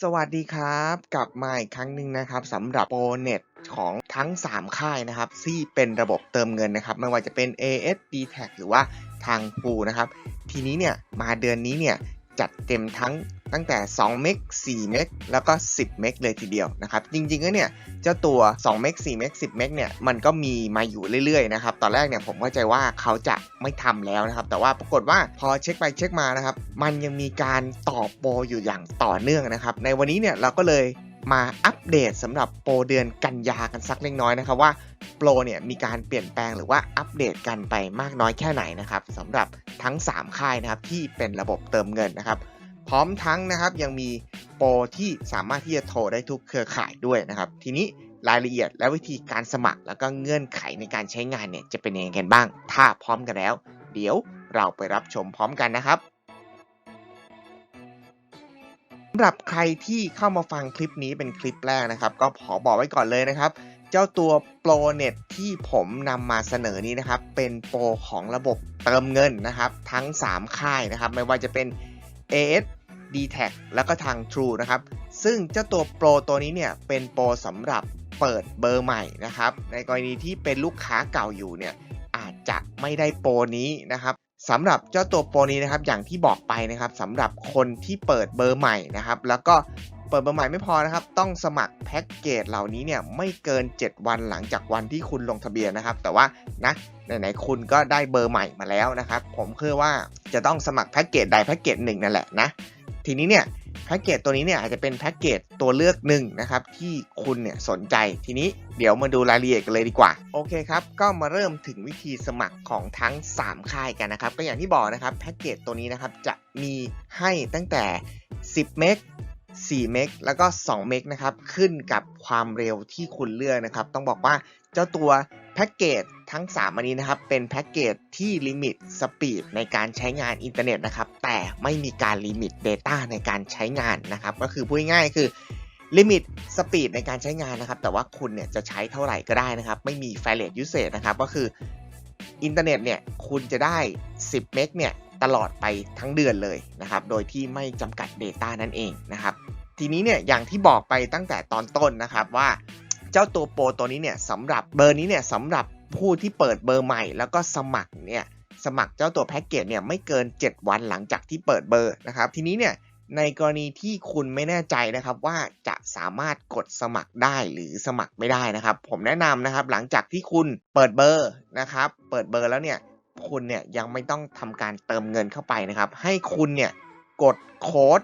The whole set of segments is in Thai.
สวัสดีครับ กลับมาอีกครั้งหนึ่งนะครับสำหรับโปรเน็ตของทั้ง 3 ค่ายนะครับที่เป็นระบบเติมเงินนะครับไม่ว่าจะเป็น AS d t a c หรือว่าทางฟูนะครับ ทีนี้เนี่ยมาเดือนนี้เนี่ยจัดเต็มทั้ง ตั้งแต่ 2 เมก 4 เมก แล้วก็ 10 เมกเลยทีเดียวนะครับ จริงๆแล้วเนี่ยเจ้าตัว 2 เมก 4 เมก 10 เมกเนี่ยมันก็มีมาอยู่เรื่อยๆนะครับ ตอนแรกเนี่ยผมเข้าใจว่าเขาจะไม่ทำแล้วนะครับ แต่ว่าปรากฏว่าพอเช็คไปเช็คมานะครับ มันยังมีการต่อโปรอยู่อย่างต่อเนื่องนะครับ ในวันนี้เนี่ยเราก็เลยมาอัปเดตสำหรับโปรเดือนกันยากันสักเล็กน้อยนะครับว่าโปรเนี่ยมีการเปลี่ยนแปลงหรือว่าอัปเดตกันไปมากน้อยแค่ไหนนะครับสำหรับทั้ง 3 ค่ายนะครับที่เป็นระบบเติมเงินนะครับ พร้อมทั้งนะครับยังมีโปรที่สามารถที่จะโทรได้ทุกเครือข่ายด้วยนะครับ ทีนี้รายละเอียดและวิธีการสมัคร แล้วก็เงื่อนไขในการใช้งานเนี่ยจะเป็นยังไงกันบ้าง ถ้าพร้อมกันแล้ว เดี๋ยวเราไปรับชมพร้อมกันนะครับสำหรับใครที่เข้ามาฟังคลิปนี้เป็นคลิปแรกนะครับ ก็ขอบอกไว้ก่อนเลยนะครับ เจ้าตัวโปรเน็ตที่ผมนำมาเสนอนี้นะครับ เป็นโปรของระบบเติมเงินนะครับ ทั้ง 3 ค่ายนะครับ ไม่ว่าจะเป็น AS d t a c แล้วก็ทาง True นะครับ ซึ่งเจ้าตัวโปรตัวนี้เนี่ยเป็นโปรสำหรับเปิดเบอร์ใหม่นะครับ ในกรณีที่เป็นลูกค้าเก่าอยู่เนี่ยอาจจะไม่ได้โปรนี้นะครับสำหรับเจ้าตัวโปรนี้นะครับอย่างที่บอกไปนะครับสำหรับคนที่เปิดเบอร์ใหม่นะครับแล้วก็เปิดเบอร์ใหม่ไม่พอนะครับ ต้องสมัครแพ็กเกจเหล่านี้เนี่ยไม่เกิน 7 วันหลังจากวันที่คุณลงทะเบียนนะครับ แต่ว่านะไหนๆคุณก็ได้เบอร์ใหม่มาแล้วนะครับ ผมคือว่าจะต้องสมัครแพ็กเกจใดแพ็กเกจหนึ่งนั่นแหละนะ ทีนี้เนี่ยแพ็กเกจตัวนี้เนี่ยอาจจะเป็นแพ็กเกจตัวเลือกหนึ่งนะครับที่คุณเนี่ยสนใจทีนี้เดี๋ยวมาดูรายละเอียดกันเลยดีกว่า โอเคครับ ก็มาเริ่มถึงวิธีสมัครของทั้ง 3 ค่ายกันนะครับ ก็อย่างที่บอกนะครับแพ็กเกจตัวนี้นะครับจะมีให้ตั้งแต่ 10 เมก4 เมกแล้วก็ 2 เมกนะครับขึ้นกับความเร็วที่คุณเลือกนะครับ ต้องบอกว่าเจ้าตัวแพ็กเกจ ทั้ง 3 อันนี้นะครับ เป็นแพ็กเกจที่ลิมิตสปีดในการใช้งานอินเทอร์เน็ตนะครับ แต่ไม่มีการลิมิต Data ในการใช้งานนะครับ ก็คือพูดง่ายๆคือลิมิตสปีดในการใช้งานนะครับ แต่ว่าคุณเนี่ยจะใช้เท่าไหร่ก็ได้นะครับ ไม่มี f i l e t usage นะครับ ก็คืออินเทอร์เน็ตเนี่ยคุณจะได้ 10 เมกเนี่ยตลอดไปทั้งเดือนเลยนะครับ โดยที่ไม่จำกัด Data นั่นเองนะครับ ทีนี้เนี่ยอย่างที่บอกไปตั้งแต่ตอนต้นนะครับว่าเจ้าตัวโปรตัวนี้เนี่ยสำหรับเบอร์นี้เนี่ยสำหรับ ผู้ที่เปิดเบอร์ใหม่แล้วก็สมัครเนี่ยสมัครเจ้าตัวแพ็กเกจเนี่ยไม่เกิน 7 วันหลังจากที่เปิดเบอร์นะครับทีนี้เนี่ยในกรณีที่คุณไม่แน่ใจนะครับว่าจะสามารถกดสมัครได้หรือสมัครไม่ได้นะครับ ผมแนะนำนะครับหลังจากที่คุณเปิดเบอร์นะครับเปิดเบอร์แล้วเนี่ยคุณเนี่ยยังไม่ต้องทำการเติมเงินเข้าไปนะครับ ให้คุณเนี่ยกดโค้ด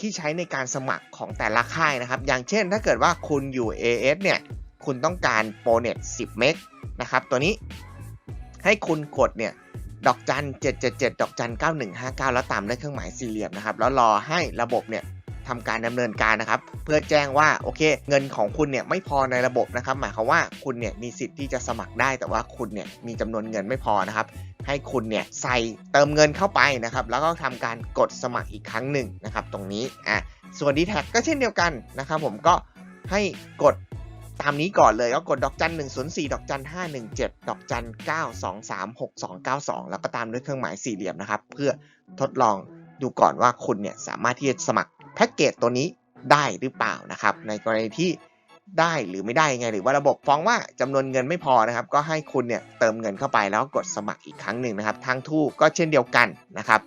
ที่ใช้ในการสมัครของแต่ละค่ายนะครับ อย่างเช่นถ้าเกิดว่าคุณอยู่ AS เนี่ยคุณต้องการโปรเน็ต10 เมก นะครับ ตัวนี้ให้คุณกดเนี่ยดอกจัน777 ดอกจัน9159 แล้วตามด้วยเครื่องหมายสี่เหลี่ยมนะครับ แล้วรอให้ระบบเนี่ยทำการดำเนินการนะครับ เพื่อแจ้งว่าโอเค เงินของคุณเนี่ยไม่พอในระบบนะครับ หมายความว่าคุณเนี่ยมีสิทธิ์ที่จะสมัครได้ แต่ว่าคุณเนี่ยมีจำนวนเงินไม่พอนะครับ ให้คุณเนี่ยใส่เติมเงินเข้าไปนะครับ แล้วก็ทำการกดสมัครอีกครั้งหนึ่งนะครับ ตรงนี้อะส่วน d t แทก็เช่นเดียวกันนะครับ ผมก็ให้กด ตามนี้ก่อนเลยก็กดดอกจัน104ดอกจัน517ดอกจัน923 6292แล้วก็ตามด้วยเครื่องหมายสี่เหลี่ยมนะครับ เพื่อทดลองดูก่อนว่าคุณเนี่ยสามารถที่จะสมัครแพ็กเกจตัวนี้ได้หรือเปล่านะครับ ในกรณีที่ได้หรือไม่ได้ไงหรือว่าระบบฟ้องว่าจำนวนเงินไม่พอนะครับ ก็ให้คุณเนี่ยเติมเงินเข้าไปแล้วกดสมัครอีกครั้งหนึ่งนะครับทางทูก็เช่นเดียวกันนะครับ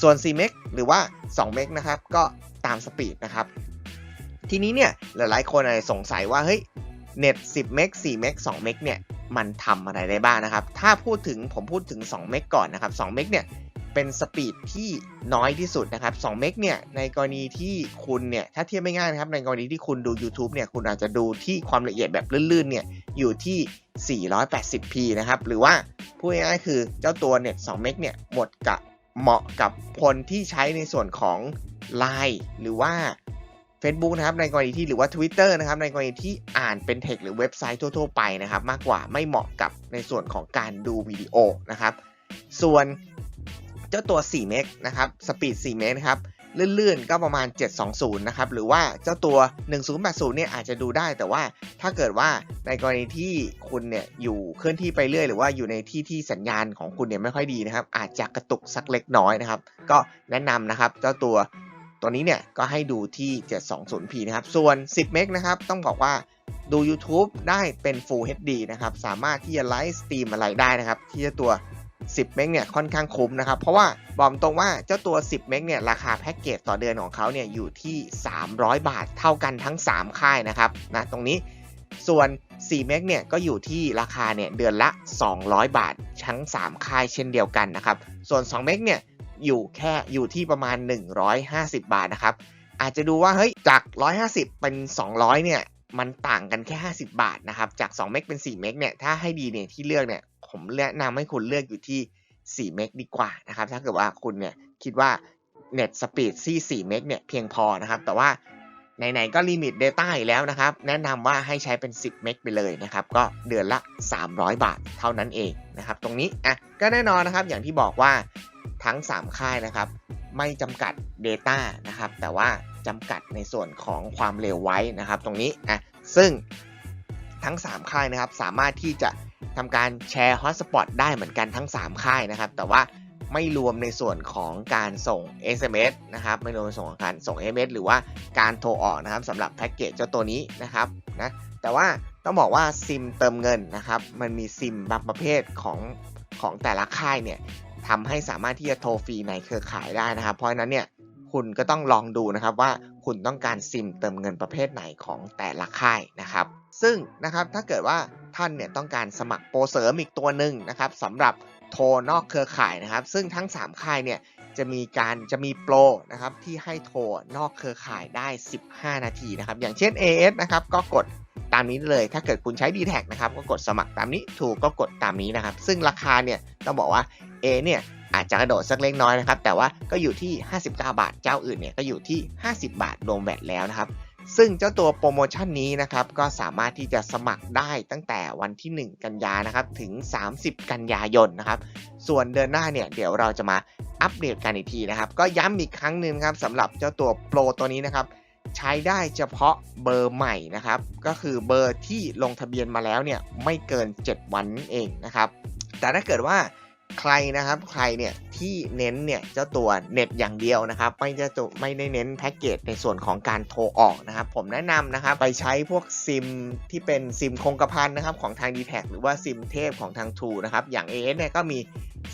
ส่วน4เมกหรือว่า2เมกนะครับก็ตามสปีดนะครับทีนี้เนี่ยหลายๆคนอาจจะสงสัยว่าเฮ้ย เน็ต10เมก4เมก2เมกเนี่ยมันทำอะไรได้บ้างนะครับ ถ้าพูดถึงผมพูดถึง2เมกก่อนนะครับ2เมกเนี่ยเป็นสปีดที่น้อยที่สุดนะครับ2เมกเนี่ยในกรณีที่คุณเนี่ยถ้าเทียบไม่ง่ายนะครับในกรณีที่คุณดู YouTube เนี่ยคุณอาจจะดูที่ความละเอียดแบบลื่นๆเนี่ยอยู่ที่ 480p นะครับหรือว่าพูดง่ายๆคือเจ้าตัวเน็ต2เมกเนี่ยหมดกับเหมาะกับคนที่ใช้ในส่วนของ Line หรือว่า Facebook นะครับในกรณีที่หรือว่า Twitter นะครับในกรณีที่อ่านเป็นเทคหรือเว็บไซต์ทั่ว ๆ ไปนะครับ มากกว่าไม่เหมาะกับในส่วนของการดูวิดีโอนะครับ ส่วนเจ้าตัว4เมกนะครับสปีด4เมกนะครับลื่นๆ ก็ประมาณ 720 นะครับ หรือว่าเจ้าตัว 1080 เนี่ยอาจจะดูได้ แต่ว่าถ้าเกิดว่าในกรณีที่คุณเนี่ยอยู่เคลื่อนที่ไปเรื่อย หรือว่าอยู่ในที่ที่สัญญาณของคุณเนี่ยไม่ค่อยดีนะครับ อาจจะกระตุกสักเล็กน้อยนะครับ ก็แนะนำนะครับเจ้าตัว ตัวนี้เนี่ยก็ให้ดูที่ 720p นะครับ ส่วน 10 เมกนะครับ ต้องบอกว่าดู YouTube ได้เป็น Full HD นะครับ สามารถที่จะไลฟ์สตรีมอะไรได้นะครับ ที่จ้าตัว 10 เมกเนี่ยค่อนข้างคุ้มนะครับ เพราะว่าบอกตรงว่าเจ้าตัว 10 เมกเนี่ยราคาแพ็กเกจต่อเดือนของเขาเนี่ยอยู่ที่ 300 บาทเท่ากันทั้ง 3 ค่ายนะครับนะตรงนี้ส่วน 4 เมกเนี่ยก็อยู่ที่ราคาเนี่ยเดือนละ 200 บาททั้ง 3 ค่ายเช่นเดียวกันนะครับ ส่วน 2 เมกเนี่ย อยู่แค่อยู่ที่ประมาณ 150 บาทนะครับ อาจจะดูว่าเฮ้ยจาก 150 เป็น 200 เนี่ย มันต่างกันแค่ 50 บาทนะครับ จาก 2 เมกเป็น 4 เมกเนี่ย ถ้าให้ดีเนี่ยที่เลือกเนี่ย ผมแนะนำให้คุณเลือกอยู่ที่ 4 เมกดีกว่านะครับ ถ้าเกิดว่าคุณเนี่ยคิดว่าเน็ตสปีดที่4เมกเนี่ยเพียงพอนะครับ แต่ว่าไหนๆก็ลิมิต Data อีกแล้วนะครับ แนะนำว่าให้ใช้เป็น 10 เมกไปเลยนะครับ ก็เดือนละ 300 บาทเท่านั้นเองนะครับ ตรงนี้อะก็แน่นอนนะครับอย่างที่บอกว่า ทั้ง 3 ค่ายนะครับ ไม่จำกัด Data นะครับ แต่ว่าจำกัดในส่วนของความเร็วไว้นะครับ ตรงนี้อะซึ่งทั้ง 3 ค่ายนะครับ สามารถที่จะทำการแชร์ฮอตสปอตได้เหมือนกันทั้ง 3 ค่ายนะครับ แต่ว่าไม่รวมในส่วนของการส่ง SMS นะครับ ไม่รวมในส่วนของการส่ง SMS หรือว่าการโทรออกนะครับสำหรับแพ็กเกจเจ้าตัวนี้นะครับนะแต่ว่าต้องบอกว่าซิมเติมเงินนะครับ มันมีซิมบางประเภทของของแต่ละค่ายเนี่ย ทำให้สามารถที่จะโทรฟรีในเครือข่ายได้นะครับ เพราะฉะนั้นเนี่ยคุณก็ต้องลองดูนะครับว่าคุณต้องการซิมเติมเงินประเภทไหนของแต่ละค่ายนะครับ ซึ่งนะครับถ้าเกิดว่าท่านเนี่ยต้องการสมัครโปรเสริมอีกตัวหนึ่งนะครับสำหรับโทรนอกเครือข่ายนะครับ ซึ่งทั้ง 3 ค่ายเนี่ยจะมีการจะมีโปรนะครับที่ให้โทรนอกเครือข่ายได้ 15 นาทีนะครับ อย่างเช่น AS นะครับก็กดตามนี้เลย ถ้าเกิดคุณใช้ d t แทนะครับก็กดสมัครตามนี้ถูกก็กดตามนี้นะครับ ซึ่งราคาเนี่ยต้องบอกว่า A เนี่ยอาจจะกระโดดสักเล็กน้อยนะครับ แต่ว่าก็อยู่ที่ 59 บาท เจ้าอื่นเนี่ยก็อยู่ที่ 50 บาทรวมแวตแล้วนะครับ ซึ่งเจ้าตัวโปรโมชั่นนี้นะครับ ก็สามารถที่จะสมัครได้ตั้งแต่วันที่ 1 กันยานะครับ ถึง 30 กันยายนนะครับ ส่วนเดือนหน้าเนี่ยเดี๋ยวเราจะมาอัปเดตกันอีกทีนะครับ ก็ย้ำอีกครั้งหนึ่งครับสำหรับเจ้าตัวโปรตัวนี้นะครับ ใช้ได้เฉพาะเบอร์ใหม่นะครับ ก็คือเบอร์ที่ลงทะเบียนมาแล้วเนี่ยไม่เกิน 7 วันนั่นเองนะครับ แต่ถ้าเกิดว่า ใครนะครับใครเนี่ยที่เน้นเนี่ยเจ้าตัวเน็ตอย่างเดียวนะครับ ไม่จะตัวไม่ได้เน้นแพ็กเกจในส่วนของการโทรออกนะครับ ผมแนะนำนะครับไปใช้พวกซิมที่เป็นซิมคงกระพันนะครับของทาง d t แทหรือว่าซิมเทพของทาง True นะครับอย่าง AS เนี่ยก็มี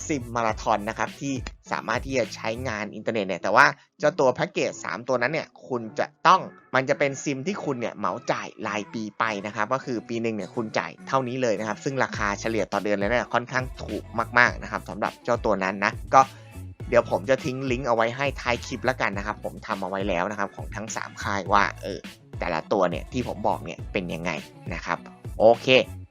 ซิมมาราทอนนะครับที่สามารถที่จะใช้งานอินเทอร์เน็ตเนี่ยแต่ว่าเจ้าตัวแพ็กเกจ 3 ตัวนั้นเนี่ยคุณจะต้องมันจะเป็นซิมที่คุณเนี่ยเหมาจ่ายรายปีไปนะครับก็คือปีหนึ่งเนี่ยคุณจ่ายเท่านี้เลยนะครับ ซึ่งราคาเฉลี่ยต่อเดือนเลยเนี่ยค่อนข้างถูกมากๆนะครับสำหรับเจ้าตัวนั้นนะก็เดี๋ยวผมจะทิ้งลิงก์เอาไว้ให้ท้ายคลิปแล้วกันนะครับ ผมทำเอาไว้แล้วนะครับของทั้ง 3 ค่ายว่าเออแต่ละตัวเนี่ยที่ผมบอกเนี่ยเป็นยังไงนะครับโอเค